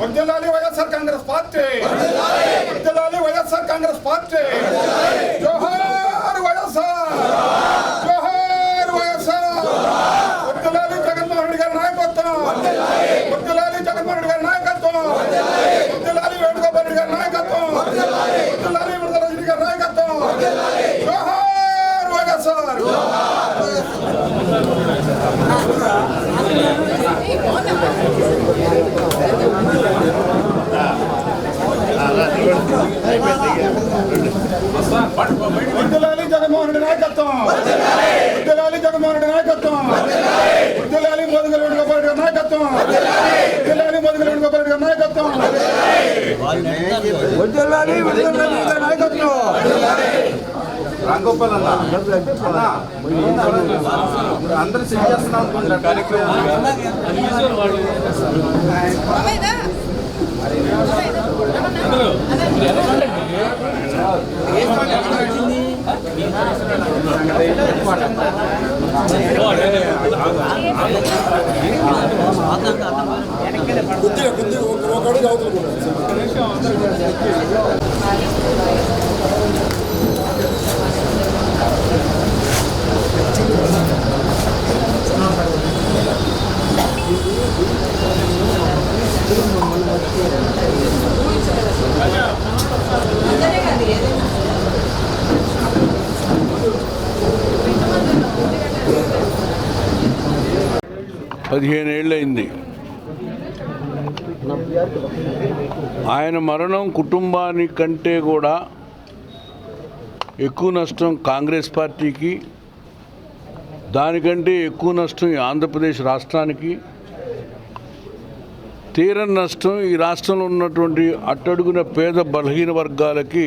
వర్ధిల్లాలి వైఎస్ఆర్ కాంగ్రెస్ పార్టీ. వర్ధిల్లాలి వైఎస్ఆర్ కాంగ్రెస్ పార్టీ. జోహార్ వైఎస్ఆర్. జోహార్ వైఎస్ఆర్. వర్ధిల్లాలి జగన్మోహన్ రెడ్డి గారి నాయకత్వం. వర్ధిల్లాలి జగన్మోహన్ రెడ్డి గారి నాయకత్వం. వర్ధిల్లాలి వేణుగోపాల్ రెడ్డి గారి నాయకత్వం. వర్ధిల్లాలి విడుదల రెడ్డి గారి నాయకత్వం. జోహార్ వైఎస్ఆర్. జోహార్ వర్ధిల్లాలి జగన్మోహన్ రెడ్డి నాయకత్వం వర్ధిల్లాలి జగన్మోహన్ రెడ్డి నాయకత్వం వర్ధిల్లాలి మోదీ వేణుగోపాల్ రెడ్డి గారి నాయకత్వం వర్ధిల్లాలి మోదీ వేణుగోపాల్ రెడ్డి గారి నాయకత్వం వదిలాలి వదిలాలి ఇక నాయకత్వం రాంగోపాల్ అన్న అన్న, అందరూ సెట్ చేస్తున్నాం అనుకుంటా కార్యక్రమం పదిహేను ఏళ్ళయింది. ఆయన మరణం కుటుంబానికి కంటే కూడా ఎక్కువ నష్టం కాంగ్రెస్ పార్టీకి దానికంటే ఎక్కువ నష్టం ఈ ఆంధ్రప్రదేశ్ రాష్ట్రానికి. తీరని నష్టం ఈ రాష్ట్రంలో ఉన్నటువంటి అట్టడుగున పేద బలహీన వర్గాలకి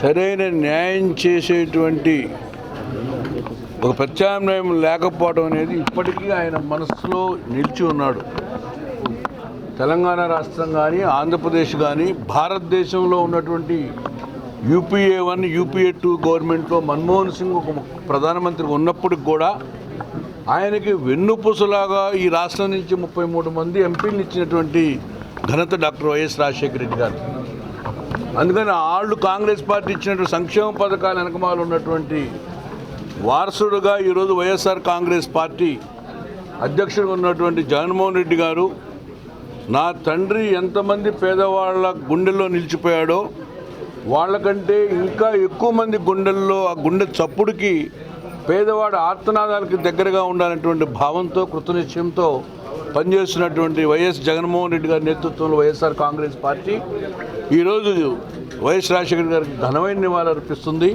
సరైన న్యాయం చేసేటువంటి ఒక ప్రత్యామ్నాయం లేకపోవడం అనేది ఇప్పటికీ ఆయన మనసులో నిలిచి ఉన్నాడు. తెలంగాణ రాష్ట్రం కానీ ఆంధ్రప్రదేశ్ కానీ భారతదేశంలో ఉన్నటువంటి యూపీఏ వన్ యూపీఏ టూ గవర్నమెంట్లో మన్మోహన్ సింగ్ ఒక ప్రధానమంత్రి ఉన్నప్పటికి కూడా ఆయనకి వెన్నుపూసలాగా ఈ రాష్ట్రం నుంచి ముప్పై మూడు మంది ఎంపీలు ఇచ్చినటువంటి ఘనత డాక్టర్ వైఎస్ రాజశేఖర రెడ్డి గారు. అందుకని ఆళ్ళు కాంగ్రెస్ పార్టీ ఇచ్చినటువంటి సంక్షేమ పథకాల వెనకమాలు ఉన్నటువంటి వారసుడుగా ఈరోజు వైఎస్ఆర్ కాంగ్రెస్ పార్టీ అధ్యక్షుడు ఉన్నటువంటి జగన్మోహన్ రెడ్డి గారు నా తండ్రి ఎంతమంది పేదవాళ్ళ గుండెల్లో నిలిచిపోయాడో వాళ్ళకంటే ఇంకా ఎక్కువ మంది గుండెల్లో ఆ గుండె చప్పుడుకి పేదవాడి ఆర్తనాదాలకి దగ్గరగా ఉండాలనేటువంటి భావంతో కృతనిశ్చయంతో పనిచేస్తున్నటువంటి వైఎస్ జగన్మోహన్ రెడ్డి గారి నేతృత్వంలో వైఎస్ఆర్ కాంగ్రెస్ పార్టీ ఈరోజు వైఎస్ రాజశేఖర్ గారికి ఘనమైన నివాళులు అర్పిస్తుంది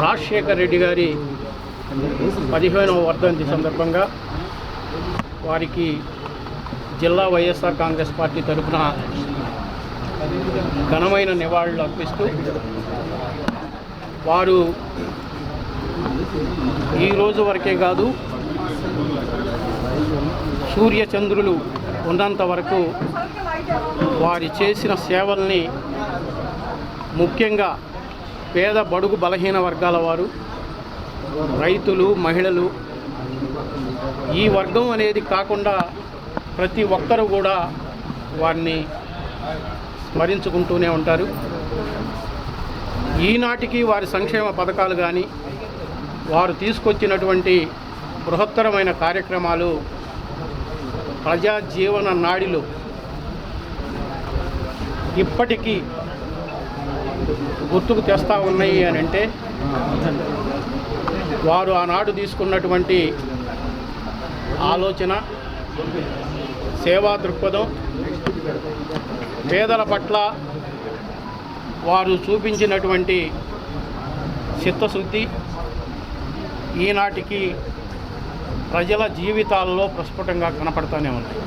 రాజశేఖర్ రెడ్డి గారి పదిహేనవ వర్ధంతి సందర్భంగా వారికి జిల్లా వైఎస్ఆర్ కాంగ్రెస్ పార్టీ తరఫున ఘనమైన నివాళులు అర్పిస్తూ వారు ఈ రోజు వరకే కాదు సూర్య చంద్రులు ఉన్నంత వరకు వారి చేసిన సేవల్ని ముఖ్యంగా పేద బడుగు బలహీన వర్గాల వారు రైతులు మహిళలు ఈ వర్గం అనేది కాకుండా ప్రతి ఒక్కరూ కూడా వారిని స్మరించుకుంటూనే ఉంటారు. ఈనాటికి వారి సంక్షేమ పథకాలు కానీ వారు తీసుకొచ్చినటువంటి బృహత్తరమైన కార్యక్రమాలు ప్రజా జీవన నాడిలో. ఇప్పటికీ గుర్తుకు తెస్తా ఉన్నాయి అని అంటే వారు ఆనాడు తీసుకున్నటువంటి ఆలోచన సేవా దృక్పథం పేదల పట్ల వారు చూపించినటువంటి చిత్తశుద్ధి ఈనాటికి ప్రజల జీవితాల్లో ప్రస్ఫుటంగా కనపడుతూనే ఉన్నాయి.